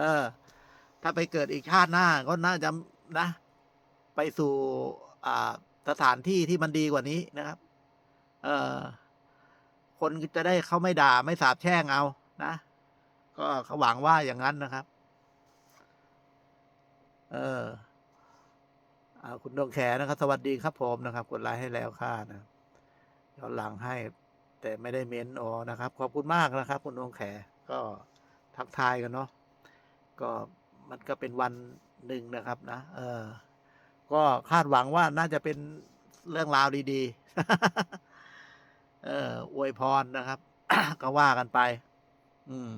เออ ถ้าไปเกิดอีกชาติหน้าก็น่าจะนะ ไปสู่อ่าสถานที่ที่มันดีกว่านี้นะครับ เออคนจะได้เขาไม่ด่าไม่สาบแช่งเอา นะ ก็เขาหวังว่าอย่างนั้นนะครับ เอออาคุณดวงแขนะครับ สวัสดีครับผมนะครับ กดไลค์ให้แล้วค่ะนะย้อนหลังให้ แต่ไม่ได้เม้นอ๋อนะครับ ขอบคุณมากนะครับ คุณดวงแขก็ทักทายกันเนาะ ก็มันก็เป็นวันหนึ่งนะครับนะ เออ ก็คาดหวังว่าน่าจะเป็นเรื่องราวดีๆ เอออวยพรนะครับ ก็ว่ากันไป อืม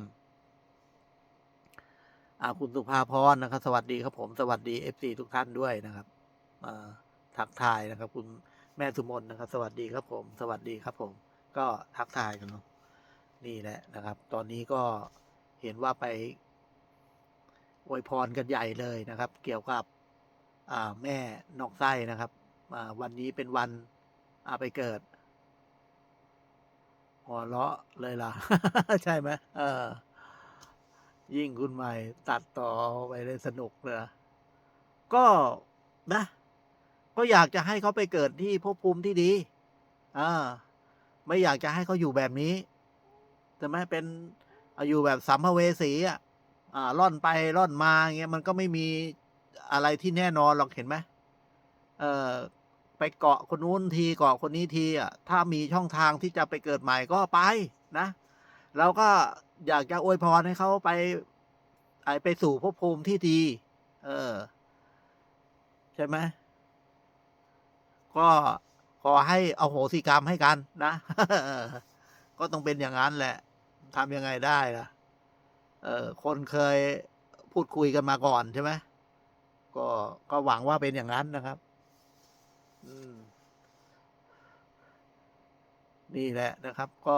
อ่าคุณสุภาพรนะครับ สวัสดีครับผมสวัสดีเอฟซีทุกท่านด้วยนะครับอ่าทักทายนะครับ คุณแม่สุมนนะครับ สวัสดีครับผม สวัสดีครับผม ก็ทักทายกันเนาะนี่แหละนะครับ ตอนนี้ก็เห็นว่าไป อวยพรกันใหญ่เลยนะครับ เกี่ยวกับแม่นอกไส้นะครับวันนี้เป็นวันอาไปเกิดหัวเราะเลยล่ะ ใช่ไหมเออ ยิ่งคุณใหม่ตัดต่อไปเลยสนุกเลยก็นะ ก็อยากจะให้เขาไปเกิดที่ภพภูมิที่ดีอ่าไม่อยากจะให้เขาอยู่แบบนี้แต่ไม่เป็น เอาอยู่แบบสัมภเวสีอะ อ่าล่อนไปล่อนมาเงี้ยมันก็ไม่มีอะไรที่แน่นอนหรอกเห็นไหมเออไปเกาะคนนู้นทีเกาะคนนี้ทีอะถ้ามีช่องทางที่จะไปเกิดใหม่ก็ไปนะเราก็อยากจะอวยพรให้เขาไปไอไปสู่ภพภูมิที่ดี เออ ใช่ไหมก็ขอให้เอาโหสิกรรมให้กันนะก็ต้องเป็นอย่างนั้นแหละทำยังไงได้ล่ะ เออคนเคยพูดคุยกันมาก่อนใช่ไหมก็ก็หวังว่าเป็นอย่างนั้นนะครับ อืมนี่แหละนะครับ ก็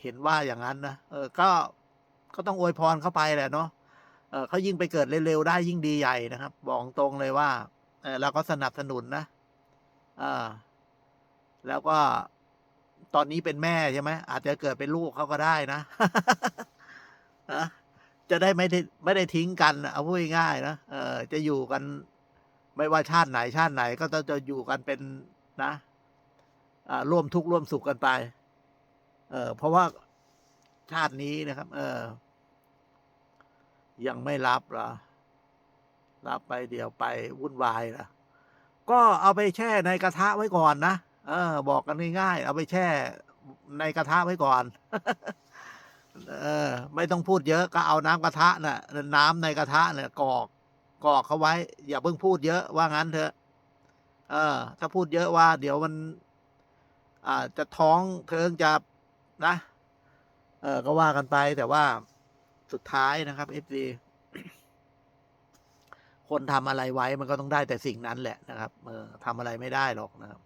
เห็นว่าอย่างนั้นนะเออ ก็ก็ต้องอวยพรเข้าไปแหละเนาะเออเขายิ่งไปเกิดเร็วๆได้ยิ่งดีใหญ่นะครับ บอกตรงเลยว่าเออเราก็สนับสนุนนะอ่าแล้วก็ตอนนี้เป็นแม่ใช่ไหมอาจจะเกิดเป็นลูกเขาก็ได้นะนะ จะได้ไม่ได้ไม่ได้ทิ้งกันเอาพูดง่ายๆนะเออจะอยู่กัน ไม่ว่าชาติไหนชาติไหนก็ต้องจะอยู่กันเป็นนะอ่าร่วมทุกข์ร่วมสุขกันไป เออเพราะว่าชาตินี้นะครับ เออ ยังไม่รับหรอรับไปเดี๋ยวไปวุ่นวายละก็เอาไปแช่ในกระทะไว้ก่อนนะเออ บอกกันง่ายๆเอาไปแช่ในกระทะไว้ก่อน เออ ไม่ต้องพูดเยอะก็เอาน้ำกระทะน่ะ น้ำในกระทะเนี่ยกอกกอกเขาไว้ อย่าเพิ่งพูดเยอะว่างั้นเถอะ เออ ถ้าพูดเยอะว่า เดี๋ยวมัน อ่าจะท้องเทิงจะนะ เออ ก็ว่ากันไป แต่ว่าสุดท้ายนะครับเอฟซีคนทำอะไรไว้มันก็ต้องได้แต่สิ่งนั้นแหละนะครับ เออทำอะไรไม่ได้หรอกนะครับ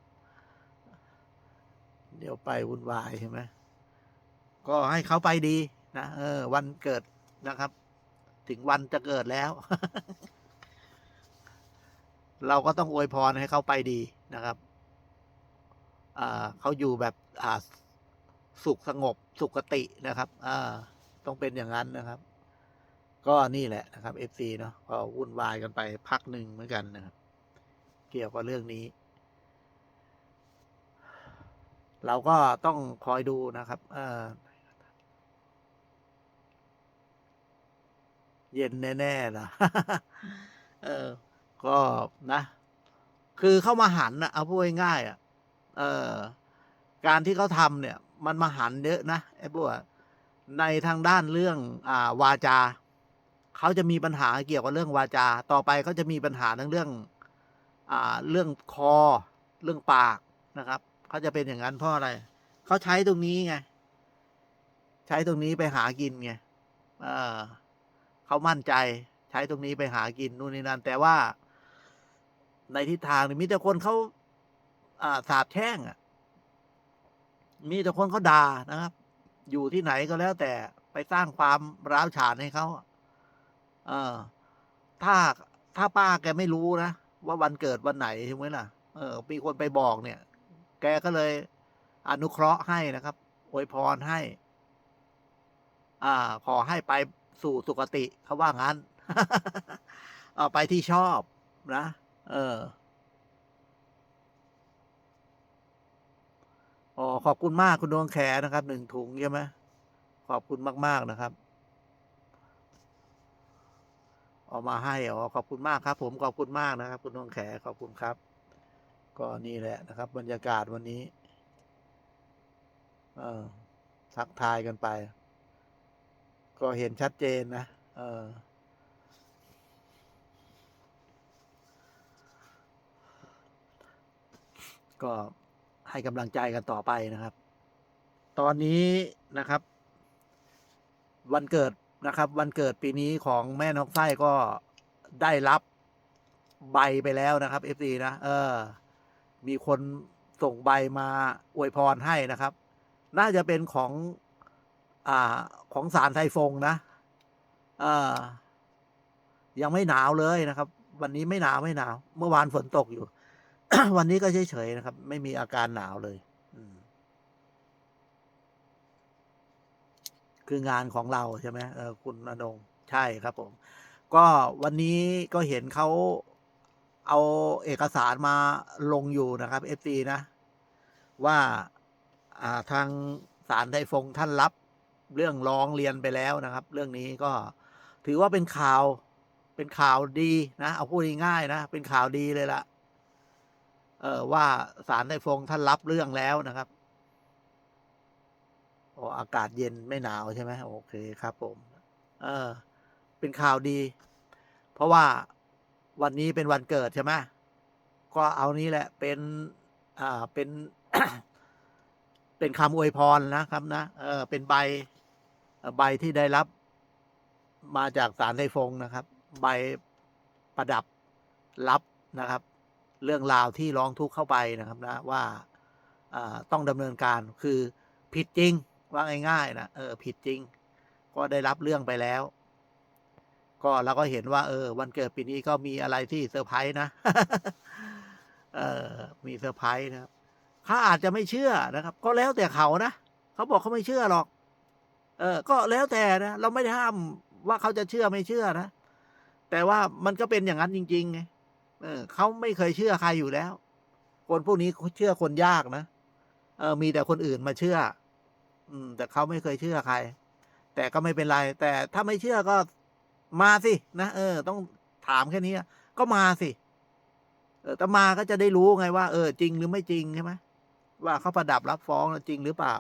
เดี๋ยวไปวุ่นวายใช่ไหม ก็ให้เขาไปดีนะเออ วันเกิดนะครับ ถึงวันจะเกิดแล้ว เราก็ต้องอวยพรให้เขาไปดีนะครับเขาอยู่แบบสุขสงบสุขตินะครับต้องเป็นอย่างนั้นนะครับ ก็นี่แหละนะครับ FC เนาะก็วุ่นวายกันไปพักหนึ่งเหมือนกันนะครับ เกี่ยวกับเรื่องนี้ เราก็ต้องคอยดูนะครับ เย็นแน่ๆนะเออ ก็นะ คือเข้ามาหันนะเอาพูดง่ายๆอะ เออ การที่เขาทำเนี่ย มันมาหันเยอะนะไอ้พวกในทางด้านเรื่อง อ่า วาจาเขาจะมีปัญหาเกี่ยวกับเรื่องวาจา ต่อไปเขาจะมีปัญหาทั้งเรื่อง อ่า เรื่องคอ เรื่องปากนะครับเขาจะเป็นอย่างนั้นเพราะอะไรเขาใช้ตรงนี้ไง ใช้ตรงนี้ไปหากินไงเออ เขามั่นใจใช้ตรงนี้ไปหากินนู่นนี่นั่นแต่ว่า ในทิศทางนี่มีแต่คนเขาอ่าสาบแช่งอะ มีแต่คนเขาด่านะครับ อยู่ที่ไหนก็แล้วแต่ไปสร้างความร้าวฉานให้เขาเออ ถ้าถ้าป้าแกไม่รู้นะว่าวันเกิดวันไหนใช่ไหมล่ะ เออ มีคนไปบอกเนี่ย แกก็เลยอนุเคราะห์ให้นะครับอวยพรให้ อ่า ขอให้ไป สู่สุคติเขาว่างั้น เอาไปที่ชอบนะ เอออ๋อขอบคุณมากคุณดวงแขนะครับหนึ่งถุงใช่ไหมขอบคุณมาก ๆ นะครับเอามาให้อ๋อขอบคุณมากครับ ผมขอบคุณมากนะครับ คุณดวงแขขอบคุณครับ ก็นี่แหละนะครับ บรรยากาศวันนี้ เออทักทายกันไป ก็เห็นชัดเจนนะ เออ ก็ให้กำลังใจกันต่อไปนะครับ ตอนนี้นะครับ วันเกิดนะครับ วันเกิดปีนี้ของแม่นกไส้ก็ได้รับใบไปแล้วนะครับเอฟซีนะ เออ มีคนส่งใบมาอวยพรให้นะครับ น่าจะเป็นของ อ่า ของสารไทฟงนะยังไม่หนาวเลยนะครับ วันนี้ไม่หนาวไม่หนาว เมื่อวานฝนตกอยู่ วันนี้ก็เฉยๆนะครับ ไม่มีอาการหนาวเลยคืองานของเราใช่ไหมคุณอนงใช่ครับผม ก็วันนี้ก็เห็นเขาเอาเอกสารมาลงอยู่นะครับเอฟซีนะ ว่าอ่าทางสารไทฟงท่านรับ เรื่องร้องเรียนไปแล้วนะครับ เรื่องนี้ก็ถือว่าเป็นข่าวเป็นข่าวดีนะเอาพูดง่ายๆนะ เป็นข่าวดีเลยละเออว่าสารไทฟงท่านรับเรื่องแล้วนะครับโอ้อากาศเย็นไม่หนาวใช่ไหมโอเคครับ ผม เออ เป็นข่าวดี เพราะว่าวันนี้เป็นวันเกิดใช่ไหมก็เอานี้แหละ เป็น อ่าเป็น เป็นคำอวยพรนะครับ นะ เออเป็นใบ ใบที่ได้รับมาจากสารไทฟงนะครับ ใบประดับรับนะครับ เรื่องราวที่ร้องทุกข์เข้าไปนะครับนะว่าต้องดำเนินการคือผิดจริงว่าง่ายๆนะเออผิดจริง ก็ได้รับเรื่องไปแล้ว ก็เราก็เห็นว่า เออ วันเกิดปีนี้ก็มีอะไรที่เซอร์ไพรส์นะเออมีเซอร์ไพรส์นะครับเขาอาจจะไม่เชื่อนะครับ ก็แล้วแต่เขานะเขาบอกเขาไม่เชื่อหรอก เออก็แล้วแต่นะเราไม่ได้ห้ามว่าเขาจะเชื่อไม่เชื่อนะ แต่ว่ามันก็เป็นอย่างนั้นจริงๆไงเออเขาไม่เคยเชื่อใครอยู่แล้ว คนพวกนี้เชื่อคนยากนะเออมีแต่คนอื่นมาเชื่อ อืม แต่เขาไม่เคยเชื่อใคร แต่ก็ไม่เป็นไร แต่ถ้าไม่เชื่อก็มาสินะเออ ต้องถามแค่นี้ก็มาสิเออแต่มาก็จะได้รู้ไงว่า เออ จริงหรือไม่จริงใช่ไหมว่าเขาประดับรับฟ้องจริงหรือเปล่า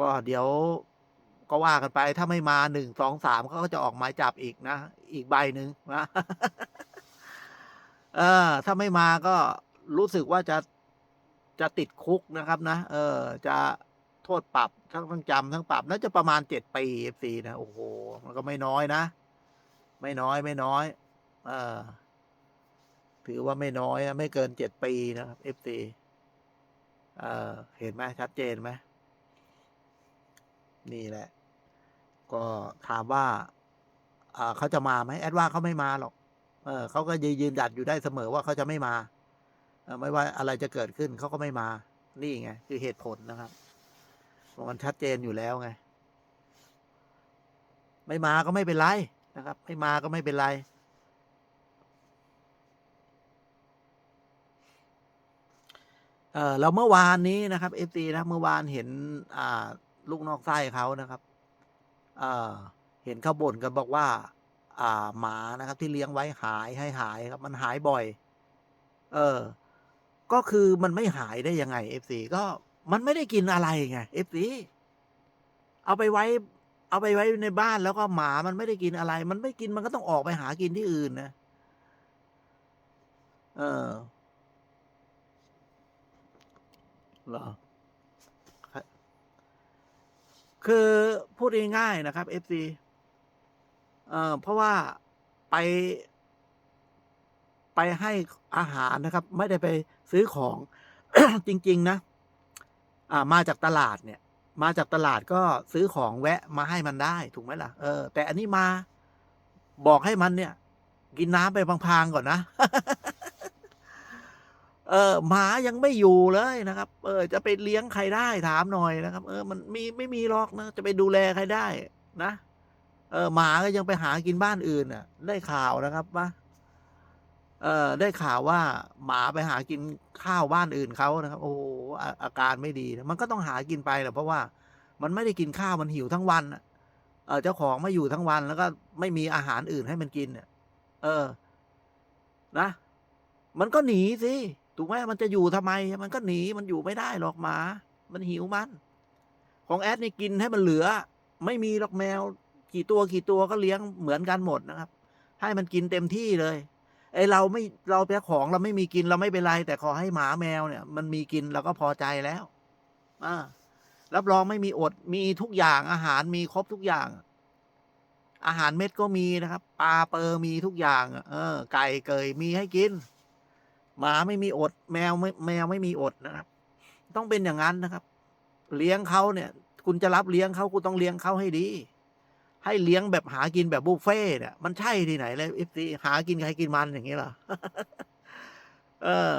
ก็เดี๋ยวก็ว่ากันไปถ้าไม่มาหนึ่งสองสามเขาก็จะออกหมายจับอีกนะ อีกใบหนึ่งนะเออ ถ้าไม่มาก็รู้สึกว่าจะจะติดคุกนะครับ นะเออ จะโทษปรับทั้งทั้งจำทั้งปรับน่าจะประมาณเจ็ดปีเอฟซีนะโอ้โหมันก็ไม่น้อยนะ ไม่น้อยไม่น้อย เออ ถือว่าไม่น้อยนะไม่เกินเจ็ดปีนะครับเอฟซีเออเห็นไหมชัดเจนไหม นี่แหละ ก็ถามว่าเขาจะมาไหมแอดว่าเขาไม่มาหรอก เออเขาก็ยืนยืนดัดอยู่ได้เสมอว่าเขาจะไม่มาอไม่ว่าอะไรจะเกิดขึ้นเขาก็ไม่มา นี่ไง คือเหตุผลนะครับมันชัดเจนอยู่แล้วไง ไม่มาก็ไม่เป็นไรนะครับ ไม่มาก็ไม่เป็นไร เออแล้วเมื่อวานนี้นะครับเอฟซีนะ เมื่อวานเห็น อ่า ลูกนอกไส้เขานะครับเออเห็นเขาบ่นกันบอกว่า อ่าหมานะครับ ที่เลี้ยงไว้หายให้หายครับ มันหายบ่อย เออ ก็คือมันไม่หายได้ยังไงเอฟซีก็มันไม่ได้กินอะไรไงเอฟซีเอาไปไว้ เอาไปไว้ในบ้านแล้วก็หมามันไม่ได้กินอะไร มันไม่กินมันก็ต้องออกไปหากินที่อื่นนะเออหรอ คือพูดง่ายๆนะครับ FC เอ่อเพราะว่าไป ไปให้อาหารนะครับ ไม่ได้ไปซื้อของ จริง ๆ นะ อ่า มาจากตลาดเนี่ย มาจากตลาดก็ซื้อของแวะมาให้มันได้ถูกไหมล่ะเออแต่อันนี้มาบอกให้มันเนี่ย กินน้ำไปพางๆก่อนนะ เออหมายังไม่อยู่เลยนะครับ เออ จะไปเลี้ยงใครได้ถามหน่อยนะครับ เออ มันมีไม่มีหรอกนะ จะไปดูแลใครได้ นะ เออหมาก็ยังไปหากินบ้านอื่นน่ะ ได้ข่าวนะครับว่าเออได้ข่าวว่าหมาไปหากินข้าวบ้านอื่นเขานะครับ โอ้โหอาอาการไม่ดีนะมันก็ต้องหากินไปแหละเพราะว่ามันไม่ได้กินข้าวมันหิวทั้งวันน่ะเออเจ้าของไม่อยู่ทั้งวัน แล้วก็ไม่มีอาหารอื่นให้มันกินเออ นะ มันก็หนีสิ ถูกไหมมันจะอยู่ทำไม มันก็หนีมันอยู่ไม่ได้หรอกหมา มันหิวมัน ของแอดนี่กินให้มันเหลือ ไม่มีหรอกแมว กี่ตัวกี่ตัวก็เลี้ยงเหมือนกันหมดนะครับ ให้มันกินเต็มที่เลยไอเราไม่เราเป็นของเราไม่มีกินเราไม่เป็นไร แต่ขอให้หมาแมวเนี่ย มันมีกินเราก็พอใจแล้วอ่ารับรองไม่มีอดมีทุกอย่างอาหารมีครบทุกอย่าง อาหารเม็ดก็มีนะครับปลาเปอร์มีทุกอย่าง เออ ไก่เกยมีให้กิน หมาไม่มีอด แมวไม่แมวไม่มีอดนะครับ ต้องเป็นอย่างนั้นนะครับ เลี้ยงเขาเนี่ย คุณจะรับเลี้ยงเขาคุณต้องเลี้ยงเขาให้ดี ให้เลี้ยงแบบหากินแบบบุฟเฟ่เนี่ยมันใช่ที่ไหนเลยเอฟซีหากินใครกินมันอย่างนี้เหรอเออ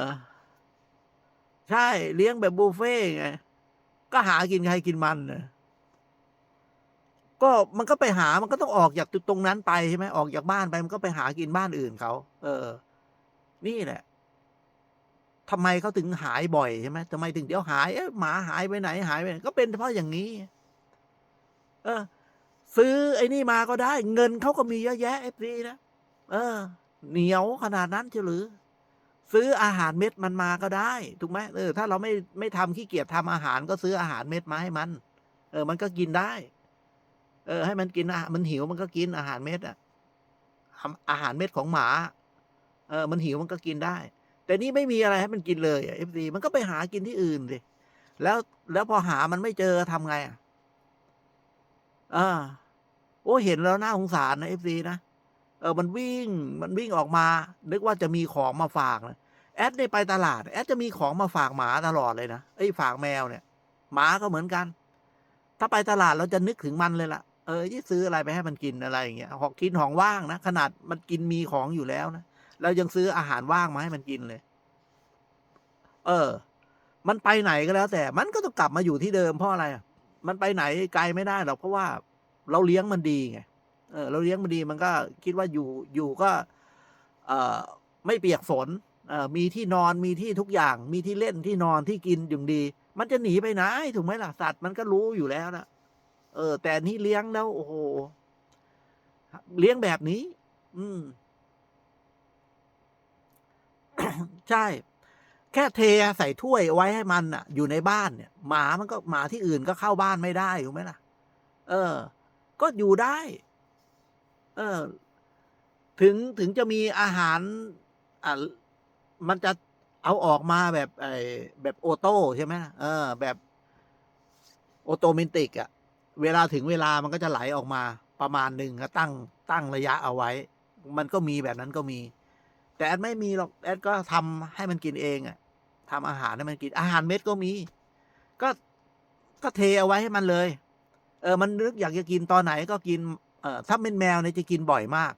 ใช่เลี้ยงแบบบุฟเฟ่ไงก็หากินใครกินมันนะก็มันก็ไปหา มันก็ต้องออกจากตรงนั้นไปใช่ไหมออกจากบ้านไป มันก็ไปหากินบ้านอื่นเขา เออ นี่แหละ ทำไมเขาถึงหายบ่อยใช่ไหมทำไมถึงเดี๋ยวหายเอ๊ะหมาหายไปไหนหายไปไหนก็เป็นเพราะอย่างนี้ เออ ซื้อไอ้นี่มาก็ได้ เงินเขาก็มีเยอะแยะเอฟซีนะเออ เหนียวขนาดนั้นเฉหรือ ซื้ออาหารเม็ดมันมาก็ได้ถูกไหมเออถ้าเราไม่ไม่ทำขี้เกียจทำอาหารก็ซื้ออาหารเม็ดมาให้มัน เออ มันก็กินได้ เออ ให้มันกินอาหารมันหิวมันก็กินอาหารเม็ดอะอาหารเม็ดของหมา เออ มันหิวมันก็กินได้ แต่นี่ไม่มีอะไรให้มันกินเลยเอฟซีมันก็ไปหากินที่อื่นสิแล้วแล้วพอหามันไม่เจอทำไงอะอ่าโอ้เห็นแล้วน่าสงสารนะเอฟซีนะเออมันวิ่งมันวิ่งออกมา นึกว่าจะมีของมาฝากนะแอดได้ไปตลาด แอดจะมีของมาฝากหมาตลอดเลยนะไอ้ฝากแมวเนี่ยหมาก็เหมือนกัน ถ้าไปตลาดเราจะนึกถึงมันเลยล่ะเออที่ซื้ออะไรไปให้มันกินอะไรอย่างเงี้ยหอกกินของว่างนะขนาดมันกินมีของอยู่แล้วนะ เรายังซื้ออาหารว่างมาให้มันกินเลย เออ มันไปไหนก็แล้ว แต่มันก็ต้องกลับมาอยู่ที่เดิมเพราะอะไรอะมันไปไหนไกลไม่ได้หรอกเพราะว่าเราเลี้ยงมันดีไงเออ เราเลี้ยงมันดีมันก็คิดว่าอยู่อยู่ก็ เออไม่เปียกฝนเออมีที่นอนมีที่ทุกอย่าง มีที่เล่นที่นอนที่กินอย่างดี มันจะหนีไปไหนถูกไหมล่ะสัตว์มันก็รู้อยู่แล้วนะเออ แต่นี่เลี้ยงแล้วโอ้โหเลี้ยงแบบนี้ อืม ใช่ แค่เทใส่ถ้วยไว้ให้มันอะ อยู่ในบ้านเนี่ย หมามันก็หมาที่อื่นก็เข้าบ้านไม่ได้ถูกไหมล่ะ เออ ก็อยู่ได้ เออ ถึงถึงจะมีอาหาร อ่ามันจะเอาออกมาแบบไอ้แบบโอโต้ใช่ไหมเออ แบบโอโตเมติกอะเวลาถึงเวลามันก็จะไหลออกมาประมาณหนึ่งก็ตั้งตั้งระยะเอาไว้ มันก็มีแบบนั้นก็มี แต่แอดไม่มีหรอกแอดก็ทำให้มันกินเองอะทำอาหารให้มันกินอาหารเม็ดก็มี ก็ก็เทเอาไว้ให้มันเลย เออมันนึกอยากจะกินตอนไหนก็กินเออถ้าเป็นแมวเนี่ยจะกินบ่อยมาก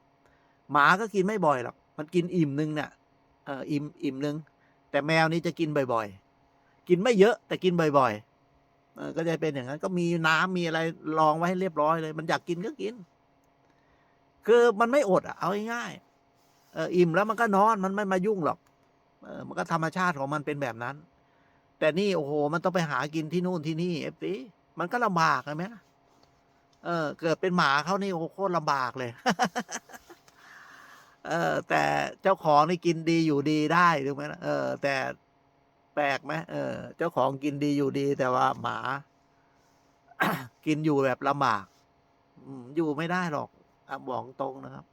หมาก็กินไม่บ่อยหรอกมันกินอิ่มนึงเนี่ยเอออิ่มอิ่มนึง แต่แมวนี่จะกินบ่อย ๆ กินไม่เยอะแต่กินบ่อยๆเออก็จะเป็นอย่างนั้น ก็มีน้ำมีอะไรรองไว้ให้เรียบร้อยเลย มันอยากกินก็กิน คือมันไม่อดอะเอาง่ายๆ อิ่มแล้วมันก็นอนมันไม่มายุ่งหรอกเออมันก็ธรรมชาติของมันเป็นแบบนั้น แต่นี่โอ้โห มันต้องไปหากินที่นู่นที่นี่เอฟซีมันก็ลำบากใช่ไหมเออ เกิดเป็นหมาเขานี่โอ้โคตรลำบากเลย เออ แต่เจ้าของนี่กินดีอยู่ดีได้ถูกไหมล่ะเออ แต่แปลกไหมเออ เจ้าของกินดีอยู่ดี แต่ว่าหมา กินอยู่แบบลำบากอยู่ไม่ได้หรอกอบอกตรงนะครับ